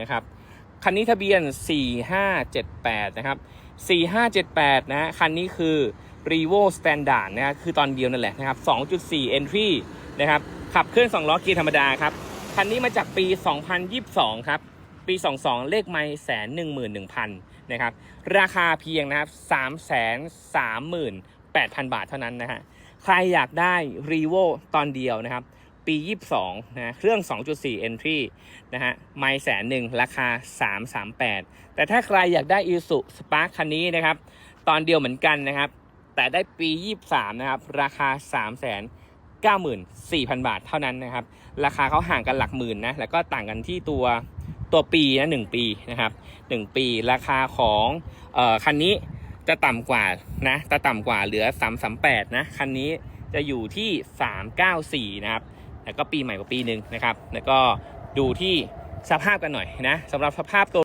นะครับคันนี้ทะเบียน 4578 นะครับ 4578 นะฮะคันนี้คือ r e v o Standard นะฮะคือตอนเดียวนั่นแหละนะครับ 2.4 Entry นะครับ ขับเคลื่อน2ล้อเกียร์ธรรมดาครับ คันนี้มาจากปี 2022 ครับ ปี 22 เลขไม่แสนหนึ่งหมื่นหนึ่งพันนะครับ ราคาเพียงนะครับ3 3 8 0 0 0บาทเท่านั้นนะฮะ ใครอยากได้ r e v o ตอนเดียวนะครับ ปี 22 นะ เครื่อง 2.4 Entry นะฮะ ไม่แสนหนึ่งราคา 338 แต่ถ้าใครอยากได้ i s u Spark คันนี้นะครับ ตอนเดียวเหมือนกันนะครับ แต่ได้ปี 23 นะครับ ราคา3 94,000 บาทเท่านั้นนะครับ ราคาเขาห่างกันหลักหมื่นนะ แล้วก็ต่างกันที่ตัวตัวปีนะหนึ่งปีนะครับหนึ่งปีราคาของเอ่อคันนี้จะต่ำกว่านะจะต่ำกว่าเหลือ 338 นะ คันนี้จะอยู่ที่ 394 นะครับ แล้วก็ปีใหม่กว่าปีหนึ่งนะครับ แล้วก็ดูที่สภาพกันหน่อยนะสำหรับสภาพตัว